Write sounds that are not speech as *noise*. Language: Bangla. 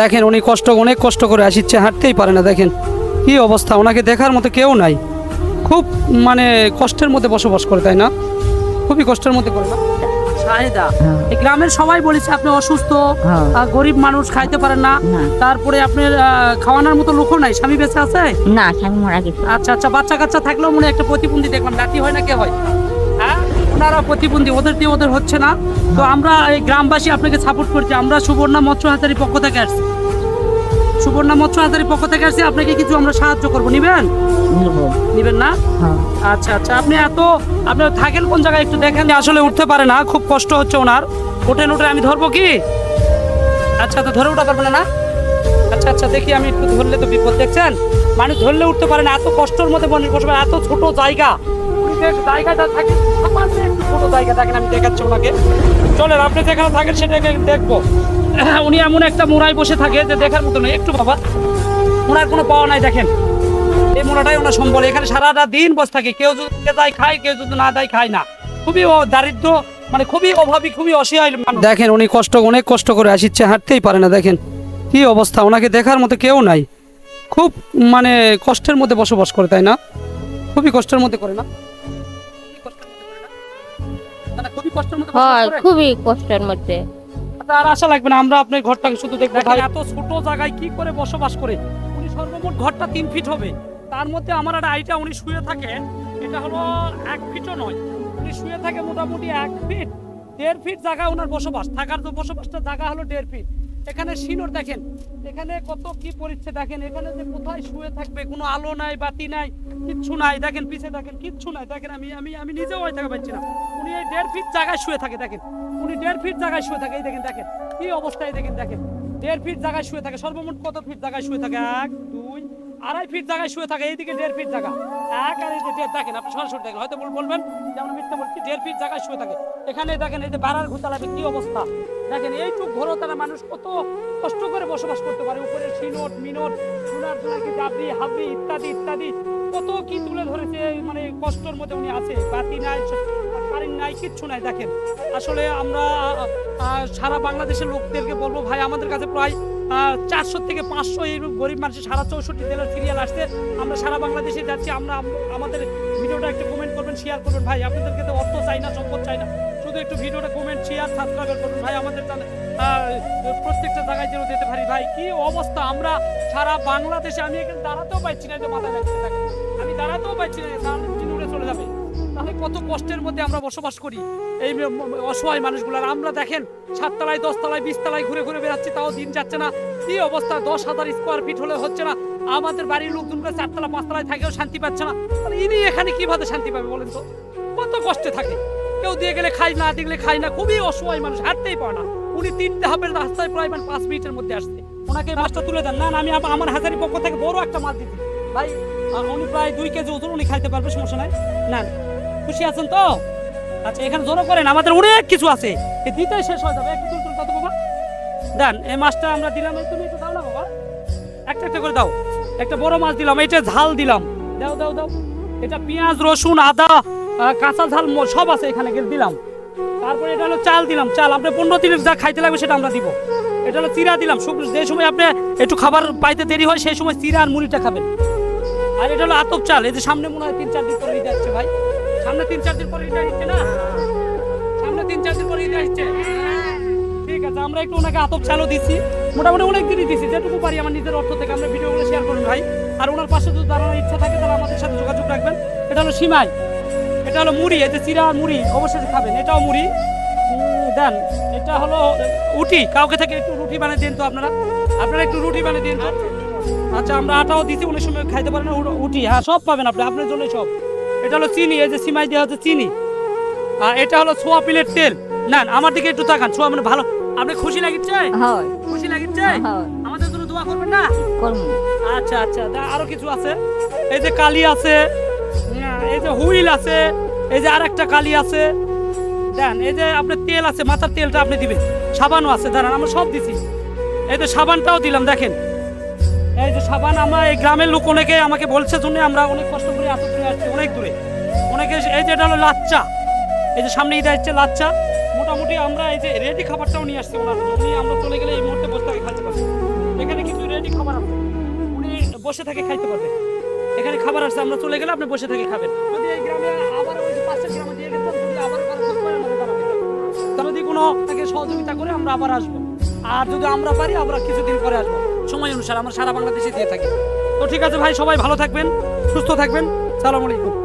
দেখেন উনি কষ্ট অনেক কষ্ট করে আসিচ্ছে হাঁটতেই পারে না দেখেন। কি অবস্থা ওনাকে দেখার মতো কেউ নাই। খুব মানে কষ্টের মধ্যে বসবাস করে তাই না? খুবই কষ্টের মধ্যে করে না? গ্রামের সবাই বলেছে আপনি অসুস্থ হ্যাঁ। গরিব মানুষ খাইতে পারেন না। তারপরে আপনার খাওয়ানোর মতো লোকও নাই। স্বামী বেঁচে আছে? না স্বামী মারা গেছে। আচ্ছা আচ্ছা বাচ্চা কাচ্চা থাকলেও মনে হয় একটা প্রতিবন্ধী দেখলাম নাতি হয় না কে হয়? ওনারা প্রতিবন্ধী ওদের দিয়ে ওদের হচ্ছে না। তো আমরা এই গ্রামবাসী আপনাকে সাপোর্ট করছি। আমরা সুবর্ণা মৎস্য হাতারির পক্ষ থেকে আসছি। সুবর্ণা মৎস্য হাতারির পক্ষ থেকে আসছি আপনাকে কিছু আমরা সাহায্য করব। নিবেন? নিবেন না? হ্যাঁ। আচ্ছা আচ্ছা আপনি এত আপনি থাকেন কোন জায়গায় একটু দেখেন আসলে উঠতে পারে না খুব কষ্ট হচ্ছে ওনার। ওঠেন উঠে আমি ধরবো কি? আচ্ছা তো ধরে উঠা পারবে না না? আচ্ছা আচ্ছা দেখি আমি একটু ধরলে তো বিপদ দেখছেন? মানুষ ধরলে উঠতে পারে না এত কষ্টের মধ্যে মানুষ বসে এত ছোট জায়গা। জায়গাটা থাকে সামান্য একটু ছোট জায়গা দেখেন, আমি দেখাচ্ছি ওনাকে। চলেন, আপনি যেখানে থাকেন সেটাকে দেখব। *clears throat* উনি এমন একটা মোড়ায় বসে থাকে যে দেখার মতো নয় একটু বাবা, ওনার কোনো পাওয়া নাই, দেখেন। এই মোড়াটাই ওনার সম্বল। এখানে সারাটা দিন বসে থাকে। কেউ যদি দেয় খায়, কেউ যদি না দেয়, খায় না। খুবই দারিদ্র মানে খুবই অভাবী, খুবই অসহায় দেখেন, উনি কষ্ট, অনেক কষ্ট করে আসিচ্ছে, হাঁটতেই পারে না, দেখেন। কি অবস্থা, ওনাকে দেখার মতো কেউ নাই। খুব মানে কষ্টের মধ্যে বসবাস করে, তাই না? খুবই কষ্টের মধ্যে করে না? হয় খুবই কষ্টের মধ্যে। আচ্ছা, আর আশা লাগবে না আমরা আপনার ঘরটাকে শুধু দেখব। ভাই এত ছোট জায়গায় কি করে বসবাস করে? উনি সর্বমোট ঘরটা তিন ফিট হবে। তার মধ্যে আমার একটা আইটা উনি শুয়ে থাকেন এটা হলো এক ফিটও নয়। উনি শুয়ে থাকে মোটামুটি এক ফিট দেড় ফিট জায়গায় ওনার বসবাস। থাকার তো বসবাসটা জায়গা হলো দেড় ফিট এখানে সিনোর দেখেন, এখানে কত কি পরিচ্ছে দেখেন, এখানে যে কোথায় শুয়ে থাকবে, কোনো আলো নাই, বাতি নাই, কিচ্ছু নাই, দেখেন পিছে দেখেন, কিচ্ছু নাই, দেখেন আমি আমি আমি নিজেও ওই থাকা পাচ্ছি না। উনি এই দেড় ফিট জায়গায় শুয়ে থাকে, দেখেন, উনি দেড় ফিট জায়গায় শুয়ে থাকে, এই দেখেন দেখেন, কি অবস্থায় দেখেন দেখেন, দেড় ফিট জায়গায় শুয়ে থাকে, সর্বমোট কত ফিট জায়গায় শুয়ে থাকে? এক, দুই, আড়াই ফিট জায়গায় শুয়ে থাকে, এইদিকে দেড় ফিট জায়গা। এক আর এই যে দেখেন, আপনি সরাসরি দেখেন, হয়তো বল- বলবেন, যেমন মিথ্যা বলছি, দেড় ফিট জায়গায় শুয়ে থাকে। এখানে দেখেন এই যে বাড়ার ঘুতালাতে কি অবস্থা। দেখেন এইটুক ঘর তারা মানুষ কত কষ্ট করে বসবাস করতে পারে। উপরে সিনোট মিনোট, সোনার সোনাকি ডাবরি হাবরি ইত্যাদি ইত্যাদি। কত কি তুলে ধরেছে মানে কষ্টের মধ্যে উনি আছে। বাতি নাই কারেন্ট নাই, কিচ্ছু নাই, দেখেন। আসলে আমরা সারা বাংলাদেশের লোকদেরকে বলব, ভাই, আমাদের কাছে প্রায় চারশো থেকে পাঁচশো এই গরিব মানুষের সারা চৌষট্টি জেলার সিরিয়াল আসছে। আমরা সারা বাংলাদেশে যাচ্ছি। আমরা আমাদের ভিডিওটা একটু কমেন্ট করবেন শেয়ার করবেন। ভাই, আপনাদেরকে তো অর্থ চাই না, সম্পদ চাই না। শুধু একটু ভিডিওটা কমেন্ট শেয়ার সাবস্ক্রাইব করবেন ভাই, আমাদের প্রত্যেকটা জায়গায় যেন যেতে পারি। ভাই, কি অবস্থা? আমরা সারা বাংলাদেশে, আমি এখানে দাঁড়াতেও পাচ্ছি না যে মাথায় লাগছে দেখেন আমি দাঁড়াতেও পাচ্ছি না দিন চলে যাবে। তাহলে কত কষ্টের মধ্যে আমরা বসবাস করি। এই অসহায় মানুষগুলো আমরা দেখেন, সাততলায়, দশতলায়, বিশতলায় ঘুরে ঘুরে বেড়াচ্ছি, তাও দিন যাচ্ছে না। কি অবস্থা? দশ হাজার স্কোয়ার ফিট হলে হচ্ছে না। আমাদের বাড়ির লোকজনরা চারতলা, পাঁচতলায় থাকেও শান্তি পাচ্ছে না। ইনি এখানে কীভাবে শান্তি পাবে বলেন তো? কত কষ্টে থাকে। কেউ দিয়ে গেলে খাই না দিয়ে গেলে খাই না, খুবই অসহায় মানুষ, হাঁটতেই পারে না। উনি তিনটে হাবের রাস্তায় প্রায় মানে পাঁচ মিনিটের মধ্যে আসছে। ওনাকে মাছটা তুলে দেন। না আমি আমার হাজারি পক্ষ থেকে বড় একটা মাছ দিচ্ছি। ভাই উনি প্রায় দুই কেজি ওজন, উনি খাইতে পারবে, সমস্যা নাই। না খুশি আছেন তো? আচ্ছা এখানে জোরো করেন, আমাদের অনেক কিছু আছে। এ দিতেই শেষ হয়ে যাবে। একটু তুল তুল কত বাবা। দেন, এই মাছটা আমরা দিলাম, এই তুমি একটু দাও না, বাবা। একটা একটা করে দাও। একটা বড় মাছ দিলাম, এটা ঝাল দিলাম। দাও দাও দাও। এটা পেঁয়াজ, রসুন, আদা কাঁচা ঝাল সব আছে এখানে গেলে দিলাম। তারপরে এটা হলো চাল দিলাম, চাল। আপনি পনেরো দিনের যা খাইতে লাগবে সেটা আমরা দিব। এটা হলো চিরা দিলাম। যে সময় আপনি একটু খাবার পাইতে দেরি হয়, সেই সময় চিরা আর মুড়িটা খাবেন। আর এটা হলো আতপ চাল। এই যে সামনে মনে হয় তিন চার দিন পরে ঈদ আসছে ভাই। সামনে তিন চার দিন পরে ঈদ আসছে না? সামনে তিন চার দিন পরে ঈদ আসছে? ঠিক আছে, আমরা একটু ওনাকে আতপ চালও দিচ্ছি মোটামুটি অনেক দিনই দিচ্ছি যেটুকু পারি আমার নিজের অর্থ থেকে আমরা ভিডিওগুলো শেয়ার করুন ভাই। আর ওনার পাশে যদি দাঁড়ানোর ইচ্ছা থাকে তাহলে আমাদের সাথে যোগাযোগ রাখবেন। এটা হলো সিমাই। এটা হলো মুড়ি এই যে চিরা মুড়ি অবশ্যই খাবেন। এটাও মুড়ি। দেন এটা হলো উটি কাউকে থেকে একটু রুটি বানিয়ে দিন তো আপনারা। আপনারা একটু রুটি বানিয়ে দিন তো। আচ্ছা আমরা আটাও দিছি অনেক সময় খাইতে পারেন উটি হ্যাঁ সব পাবেন আপনি আপনার জন্যই সব। এটা হলো চিনি এই যে সিমাই দেওয়া হচ্ছে চিনি। আর এটা হলো সোয়া পিলের তেল। না আমার দিকে একটু তাকান। সোয়া মানে ভালো। আপনি খুশি লাগিচ্ছে খুশি লাগিচ্ছে আমাদের জন্য দোয়া করবেন না? আচ্ছা আচ্ছা আরও কিছু আছে। এই যে কালি আছে এই যে হুইল আছে, এই যে আরেকটা কালি আছে। দেন, এই যে আপনার তেল আছে, মাথার তেলটা আপনি দিবেন। সাবানও আছে, দাঁড়ান, আমরা সব দিছি। এই যে সাবানটাও দিলাম, দেখেন। এই যে সাবান, আমরা এই গ্রামের লোক অনেকে আমাকে বলছে জন্য আমরা অনেক কষ্ট করে এত দূরে আসছি অনেক দূরে। অনেকে এই যে এটা হলো লাচ্চা। এই যে সামনে ঈদ আসছে লাচ্চা। মোটামুটি আমরা এই যে রেডি খাবারটাও নিয়ে আসছি ওনার। উনি আমরা চলে গেলে এই মুহূর্তে বসে থেকে খাচ্ছে পারব। রেডি খাবার আছে। উনি বসে থেকে খাইতে পারবে। এখানে খাবার আসছে আমরা চলে গেলে আপনি বসে থেকে খাবেন। যদি এই গ্রামে আবার ওই যে পাশের গ্রামে দিয়ে গেছেন যদি আবার কোনো তাকে সহযোগিতা করে আমরা আবার আসব। আর যদি আমরা পারি আমরা কিছুদিন পরে আসব। সময় অনুসারে আমরা সারা বাংলাদেশে দিয়ে থাকি। তো ঠিক আছে ভাই সবাই ভালো থাকবেন সুস্থ থাকবেন। সালাম আলাইকুম।